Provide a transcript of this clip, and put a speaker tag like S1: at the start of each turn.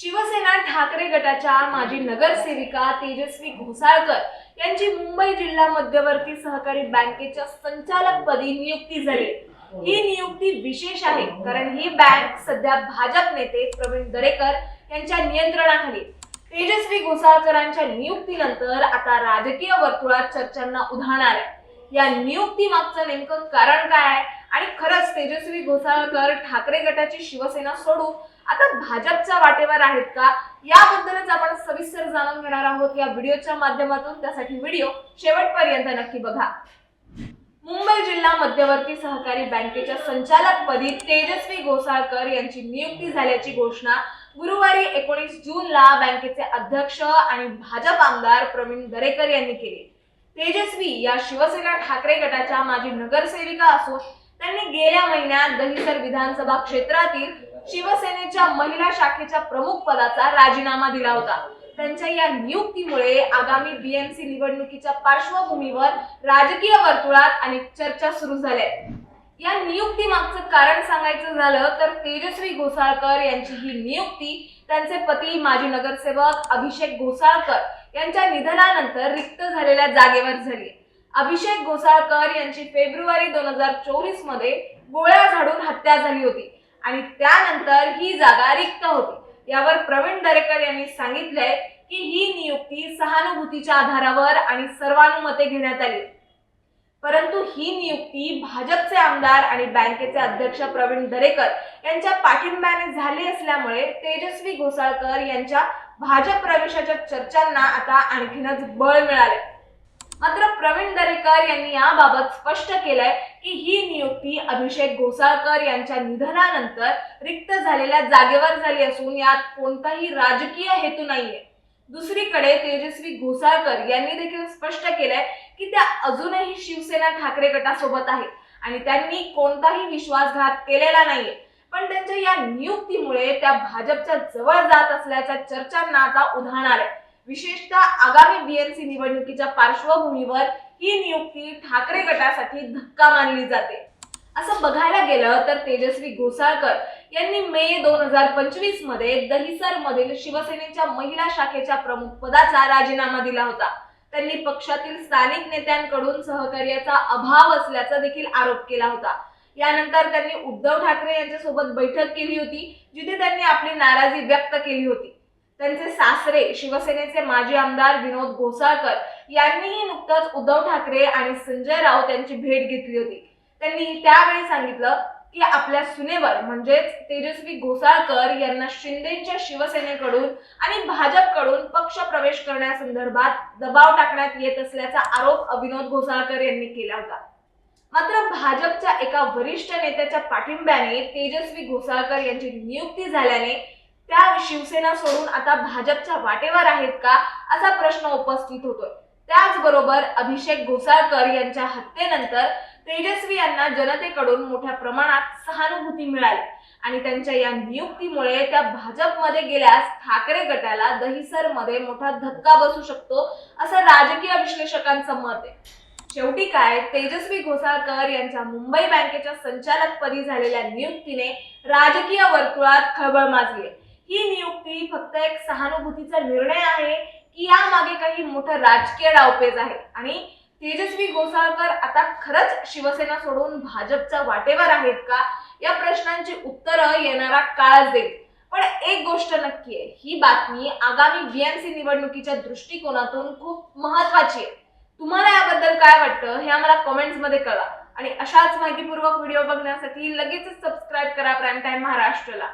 S1: शिवसेना ठाकरे गटाच्या माजी नगरसेविका तेजस्वी घोसाळकर यांची मुंबई जिल्हा मध्यवर्ती सहकारी बँकेच्या संचालकपदी नियुक्ती झाली. ही नियुक्ती विशेष आहे कारण ही बँक सध्या भाजप नेते प्रवीण दरेकर यांच्या नियंत्रणाखाली. तेजस्वी घोसाळकरांच्या नियुक्तीनंतर आता राजकीय वर्तुळात चर्चांना उधाण आहे या नियुक्ती मागचं नेमकं कारण काय आहे? आणि खरंच तेजस्वी घोसाळकर ठाकरे गटाची शिवसेना सोडून आता भाजपच्या वाटेवर आहेत का? याबद्दलच आपण सविस्तर जाणून घेणार आहोत या व्हिडिओच्या माध्यमातून. त्यासाठी व्हिडिओ शेवटपर्यंत नक्की बघा. मुंबई जिल्हा मध्यवर्ती सहकारी बँकेच्या संचालकपदी तेजस्वी घोसाळकर यांची नियुक्ती झाल्याची घोषणा गुरुवारी एकोणीस जूनला बँकेचे अध्यक्ष आणि भाजप आमदार प्रवीण दरेकर यांनी केली. तेजस्वी या शिवसेना ठाकरे गटाच्या माजी नगरसेविका असून त्यांनी गेल्या महिन्यात दहिसर विधानसभा क्षेत्रातील शिवसेनेच्या महिला शाखेच्या प्रमुख पदाचा राजीनामा दिला होता. त्यांच्या या नियुक्तीमुळे आगामी बीएमसी निवडणुकीच्या पार्श्वभूमीवर राजकीय वर्तुळात अनेक चर्चा सुरू झाल्या. या नियुक्ती मागचं कारण सांगायचं झालं तर तेजस्वी घोसाळकर यांची ही नियुक्ती त्यांचे पती माजी नगरसेवक अभिषेक घोसाळकर यांच्या निधनानंतर रिक्त झालेल्या जागेवर झाली. अभिषेक घोसाळकर यांची फेब्रुवारी दोन हजार चोवीसमध्ये गोळ्या झाडून हत्या झाली होती. आणि त्यानंतर ही जागा रिक्त होती. यावर प्रवीण दरेकर यांनी सांगितलंय की ही नियुक्ती सहानुभूतीच्या आधारावर आणि सर्वानुमते घेण्यात आली. परंतु ही नियुक्ती भाजपचे आमदार आणि बँकेचे अध्यक्ष प्रवीण दरेकर यांच्या पाठिंब्याने झाली असल्यामुळे तेजस्वी घोसाळकर यांच्या भाजप प्रवेशाच्या चर्चांना आता आणखीनच बळ मिळाले मात्र प्रवीण दरेकर यांनी याबाबत स्पष्ट केलंय की ही नियुक्ती अभिषेक घोसाळकर यांच्या निधनानंतर रिक्त झालेल्या जागेवर झाली असून यात कोणताही राजकीय हेतू नाहीये. दुसरीकडे तेजस्वी घोसाळकर यांनी देखील स्पष्ट केलंय की त्या अजूनही शिवसेना ठाकरे गटासोबत आहेत आणि त्यांनी कोणताही विश्वासघात केलेला नाहीये. पण त्यांच्या या नियुक्तीमुळे त्या भाजपच्या जवळ जात असल्याच्या चर्चांना आता उधाण आहे विशेषतः आगामी बीएमसी निवडणुकीच्या पार्श्वभूमीवर ही नियुक्ती ठाकरे गटासाठी धक्का मानली जाते. असं बघायला गेलं तर तेजस्वी घोसाळकर यांनी मे दोन हजार पंचवीसमध्ये दहिसर मधील शिवसेनेच्या महिला शाखेच्या प्रमुख पदाचा राजीनामा दिला होता. त्यांनी पक्षातील स्थानिक नेत्यांकडून सहकार्याचा अभाव असल्याचा देखील आरोप केला होता. यानंतर त्यांनी उद्धव ठाकरे यांच्यासोबत बैठक केली होती जिथे त्यांनी आपली नाराजी व्यक्त केली होती. त्यांचे सासरे शिवसेनेचे माजी आमदार विनोद घोसाळकर यांनीही नुकतंच उद्धव ठाकरे आणि संजय राऊत यांची भेट घेतली होती. त्यांनी त्यावेळी सांगितलं की आपल्या सुनेवर म्हणजेच तेजस्वी घोसाळकर यांना शिंदेच्या शिवसेनेकडून आणि भाजपकडून पक्ष प्रवेश करण्यासंदर्भात दबाव टाकण्यात येत असल्याचा आरोप विनोद घोसाळकर यांनी केला होता. मात्र भाजपच्या एका वरिष्ठ नेत्याच्या पाठिंब्याने तेजस्वी घोसाळकर यांची नियुक्ती झाल्याने त्या शिवसेना सोडून आता भाजपच्या वाटेवर आहेत का असा प्रश्न उपस्थित होतोय त्याचबरोबर अभिषेक घोसाळकर यांच्या हत्येनंतर तेजस्वी यांना जनतेकडून मोठ्या प्रमाणात सहानुभूती मिळाली आणि त्यांच्या या नियुक्तीमुळे त्या भाजपमध्ये गेल्यास ठाकरे गटाला दहिसरमध्ये मोठा धक्का बसू शकतो असं राजकीय विश्लेषकांचं मत आहे शेवटी काय तेजस्वी घोसाळकर यांच्या मुंबई बँकेच्या संचालकपदी झालेल्या नियुक्तीने राजकीय वर्तुळात खळबळ माजली आहे. ही नियुक्ती फक्त एक सहानुभूतीचा निर्णय आहे की यामागे काही मोठं राजकीय डावपेच आहे. आणि तेजस्वी गोसाळकर आता खरंच शिवसेना सोडून भाजपच्या वाटेवर आहेत का? या प्रश्नांची उत्तरं येणारा काळच देईल पण एक गोष्ट नक्की आहे. ही बातमी आगामी बीएमसी निवडणुकीच्या दृष्टिकोनातून खूप महत्वाची आहे. तुम्हाला याबद्दल काय वाटतं हे आम्हाला कमेंट्समध्ये कळवा. आणि अशाच माहितीपूर्वक व्हिडिओ बघण्यासाठी लगेचच सबस्क्राईब करा प्राईम टाईम महाराष्ट्रला.